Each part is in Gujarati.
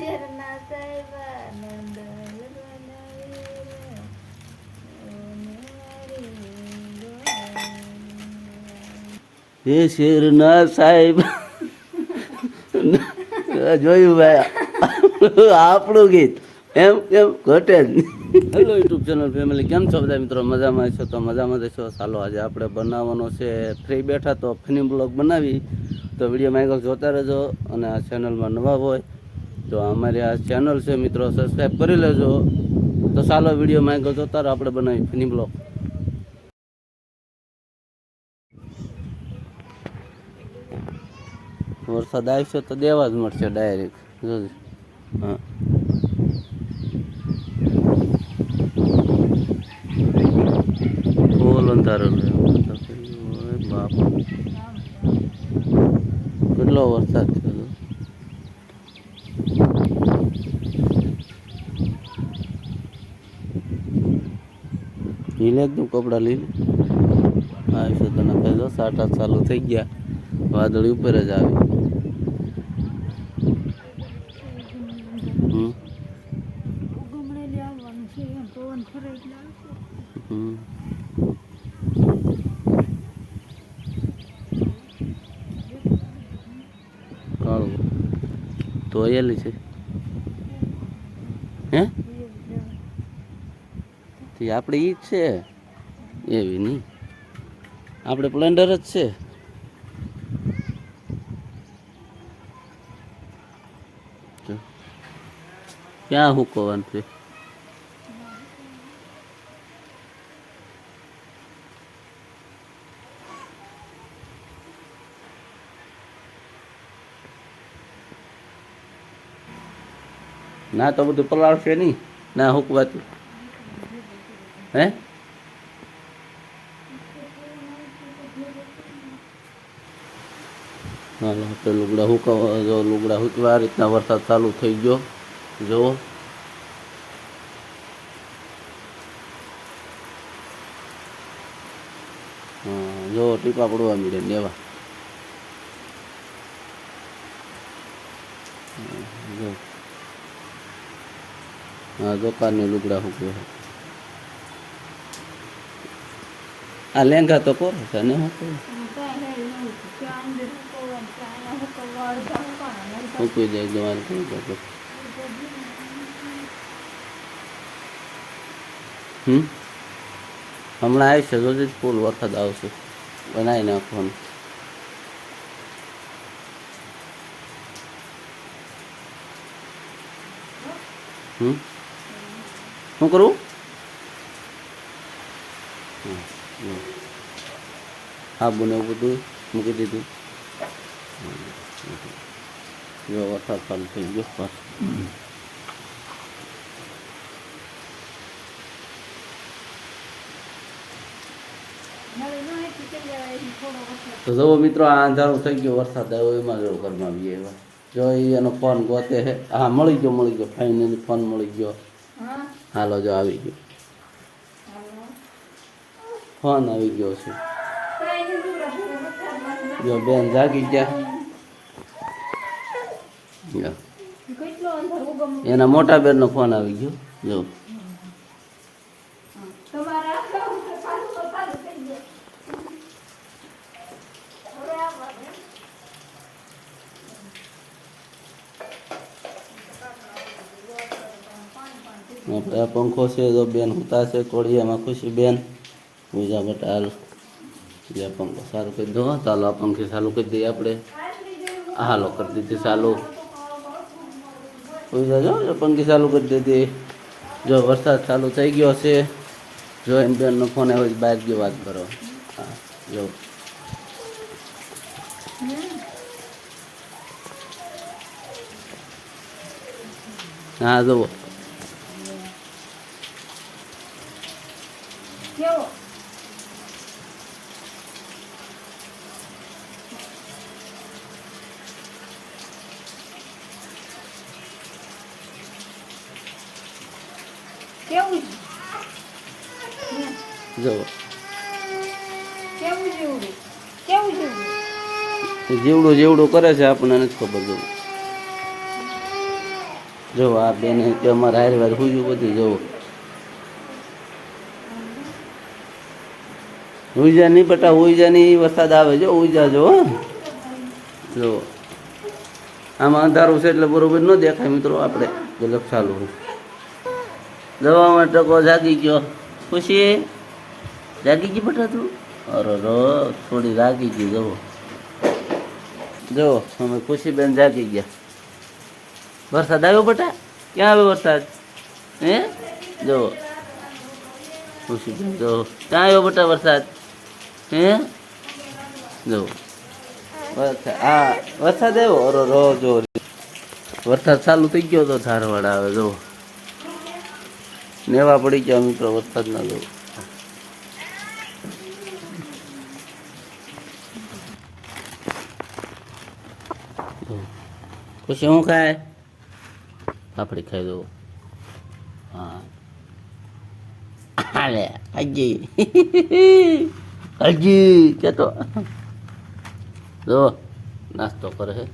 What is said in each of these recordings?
શેરના સાહેબા? નંદલ સાહેબ જોયું ભાઈ, આપણું ગીત. એમ એમ, ઘટે જ હેલો યુટ્યુબ ચેનલ ફેમિલી કેમ છો બધા મિત્રો? મજામાં છો તો મજામાં જ છો. ચાલો આજે આપણે બનાવવાનો છે ફ્રી બેઠા તો ફિલ્મ બ્લોગ બનાવી. તો વિડીયોમાં આગળ જોતા રહેજો અને આ ચેનલમાં નવા હોય તો અમારી આ ચેનલ છે મિત્રો સબસ્ક્રાઈબ કરી લેજો. તો ચાલો વિડીયોમાં માંગ્યો તો તારો આપણે બનાવી ફિલ્મ બ્લોક વરસાદ આવશે તો દેવા જ મળશે ડાયરેક્ટ જોજો. હા. અંધારો બાપ. કેટલો વરસાદ થયો લે એકદમ કપડાં લઈ લે આવશે તને કહી દો સાટા ચાલુ થઈ ગયા, વાદળી ઉપર જ આવી. કાળું. ધોયેલી છે. હે? તે આપણે એ છે. એવી નહીં આપણે પ્લેન્ડર જ છે. ક્યાં હુકવાનું છે? ના તો બધું પલાળશે નહીં ના હુકવાતું. હે? હાલો આપણે લુગડા હુકવા. જો લુગડા હુકવા આ રીતના વરસાદ ચાલુ થઈ ગયો. જુઓ. જો ટીપા પડવા મળે જો હા દુકાનની લુગડા હુકવે આ લેંગા તો કોરો છે? ને હું મૂકી જાય જાય હમ? હમણાં આવશે જોજે ફૂલ વરસાદ આવશે. બનાવી નાખવાનું. હમ? શું કરવું હમ, જો. સાબુ ને એવું બધું મૂકી દીધું. જો વરસાદ ચાલુ થઈ ગયો તે જુઓ મિત્રો, આ અંધારો થઈ ગયો, વરસાદ આવ્યો, એમાં જો ઘરમાં આવીએ એવા. જો એનો ફોન ગોતે હે હા, મળી ગયો મળી ગયો. ફાઇનલી ફોન મળી ગયો. હાલો, જો, આવી ગયો. ફોન આવી ગયો છે. જો બેન જાગી ગયા. એના મોટા બેનનો ફોન આવી ગયો. જો. તો. આપણે પંખો છે, જો બેન હુતા છે કોળિયામાં ખુશી બેન. પૂજા બટાલ જે પંખો સારું કરી દો ચાલો આ પંખી ચાલુ કરી દઈએ આપણે આ હાલો કરી દીધી ચાલુ પૂજા જો જો પંખી ચાલુ કરી દીધી જો વરસાદ ચાલુ થઈ ગયો છે જો એમ બેનનો ફોન આવ્યો છે, બહાર ગયો વાત કરો હા જો હા જુઓ કેવો કેવું જેવડો કેવું કેવું જેવડું જેવડું કરે છે આપણને નથી ખબર જવું જો આ બેને કે અમારે હારી વાર હુજું બધું જોવો ઉઈજા નહીં બટા ઉઈજા નહીં વરસાદ આવે જો ઉઈજા જો હો. જો. આમાં અંધારું છે એટલે બરોબર ન દેખાય મિત્રો આપણે ચાલુ ચાલુ દવામાં ટકો જાગી ગયો. ખુશી જાગી ગઈ બટા તું? અરે રો થોડી જાગી ગઈ જવો જો અમે ખુશીબેન જાગી ગયા. વરસાદ આવ્યો બટા? ક્યાં આવ્યો વરસાદ? હે? જો ખુશીબેન જો ક્યાં આવ્યો બટા વરસાદ? હે? જો વરસાદ હા વરસાદ આવ્યો? અરે રો જો વરસાદ ચાલુ થઈ ગયો તો ધારવાડ આવે જો નેવા પડી ગયા, મિત્રો વરસાદના જો ખુશી શું ખાય? પાપડી ખાઈ દો હા. હાલે, હજી. હજી, કેતો. જો, નાસ્તો કરે છે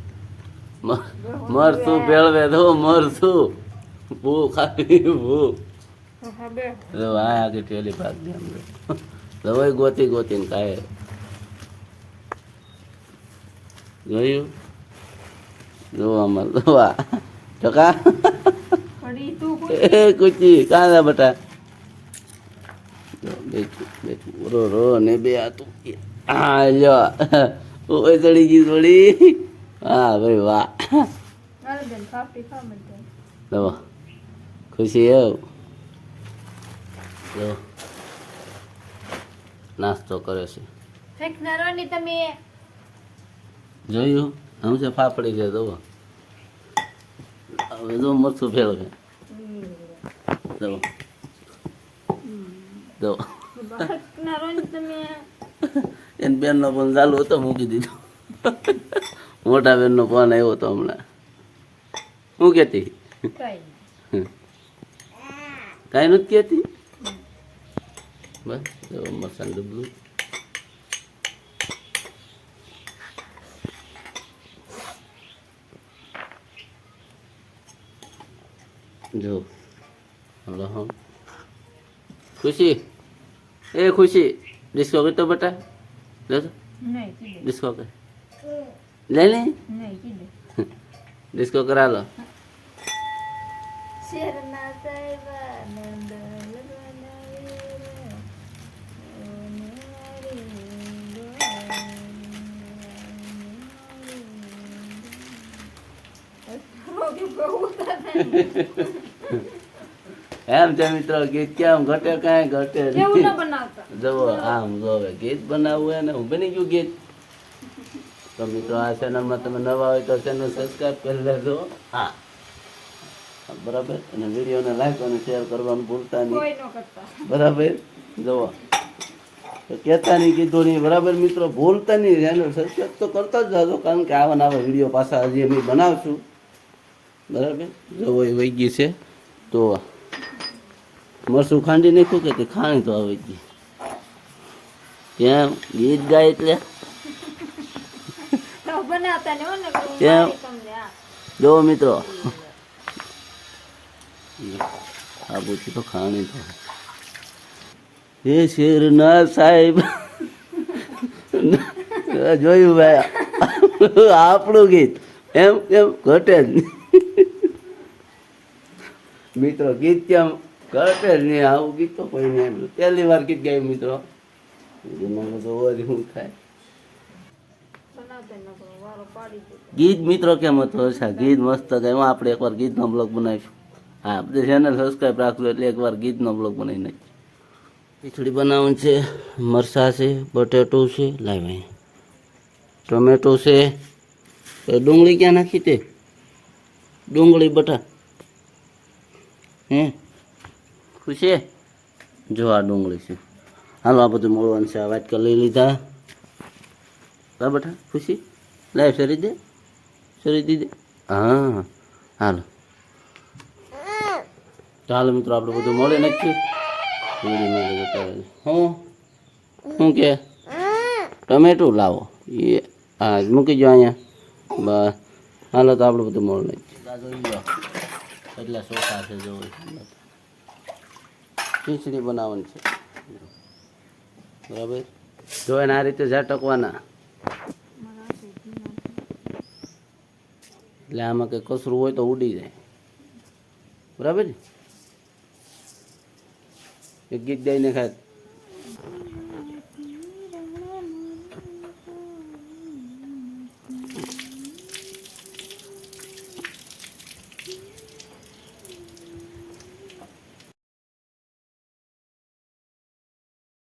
મ- મરસું ભેળવે દો મરશું ભૂ ખાવી, ભૂ. હા બે જો આ આગળ ટેલી ભાગ દે જો. દવાઈ ગોતી ગોતીને ખાય. જોયું? જો આમાં દવા ટકા? એ કુચી કાંદા બટા. બેઠું બેઠું. રો રો ને બે આ હા લ્યો. ઓય ચડી ગઈ થોડી. હા ભાઈ વાહ. મારે બેન કાપી ખા મને દવા ખુશી આવ જો. નાસ્તો કરે છે. ફેંક નારવાની તમે જોયું? હું છે ફાફડી છે દો હવે જો મરચું ફેરવે. દવા દવા એન બેનનો ફોન ચાલુ હતો મૂકી દીધો. મોટા બેનનો ફોન આવ્યો હતો હમણાં. શું કહેતી કઈ કાંઈ નથી કહેતી બસ જો મસાલ ડબલું જો હલો હા ખુશી એ ખુશી ડિસ્કો કરતો બટા જો તો નહીં કીધે ડિસ્કો કર લે લે નહીં કીધે ડિસ્કો કરા લો એમ છે મિત્રો ગીત કેમ ઘટે કાંઈ ઘટે જુઓ આમ જો ગીત બનાવવું એને હું બની ગયું ગીત. તો મિત્રો આ ચેનલમાં તમે નવા હોય તો ચેનલ સબસ્ક્રાઈબ કરી લેજો. હા. બરાબર? અને વિડીયોને લાઈક અને શેર કરવાનું ભૂલતા નહીં. બરાબર? જુઓ તો કહેતા નહીં કીધું નહીં. બરાબર મિત્રો? ભૂલતા નહીં. ચેનલ સબસ્ક્રાઈબ તો કરતા જ જાજો કારણ કે આવા નવા વીડિયો પાછા હજી અમે બનાવશું. બરાબર? જો એ વહી ગઈ છે તો મરસું ખાંડી નાખ્યું કે ખાણી તો આવી ગઈ? કેમ? ગીત ગાય એટલે? તો બનાવતા ને હો ને કે હું કેમ? મારી તમને આ જો મિત્રો. આ પૂછી તો ખાણી તો. હે શેરના સાહેબ. જોયું ભાઈ આપણું ગીત. એમ કેમ ઘટે જ નહીં. મિત્રો ગીત કેમ કરતે જ નહીં આવું ગીત તો કોઈ નહીં. પહેલી વાર ગીત ગાયું મિત્રો. એમાં શું થાય. ગીત મિત્રો કેમ હતો? અચ્છા ગીત મસ્ત ગાયું. આપણે એકવાર ગીતનો બ્લોગ બનાવીશું. હા બધી ચેનલ સબસ્ક્રાઈબ રાખજો એટલે એકવાર ગીતનો બ્લોગ બનાવી નાખીએ. ખીચડી બનાવવાનું છે મરસા છે બટેટો છે લાવી ટોમેટો છે. ડુંગળી ક્યાં નાખી તે? ડુંગળી બટા. હે? ખુશી જો આ ડુંગળી છે. હાલો આ બધું મળવાનું છે. આ કરી લઈ લીધા. હા બટા ખુશી? લાવ સરી દે. સરી દીધે હા હાલો. ચાલો મિત્રો આપણે બધું મળે નક્કી. હું? શું કે? ટમેટું લાવો. એ હા મૂકી જાઓ અહીંયા. બસ. હાલો તો આપણે બધું મળે નક્કી એટલા ચોખા છે જો ખીચડી બનાવવાની છે. બરાબર? જો એને આ રીતે ઝાટકવાના. એટલે આમાં કંઈ કસરું હોય તો ઉડી જાય. બરાબર? ને એક ગીત ગાઈને ખાય.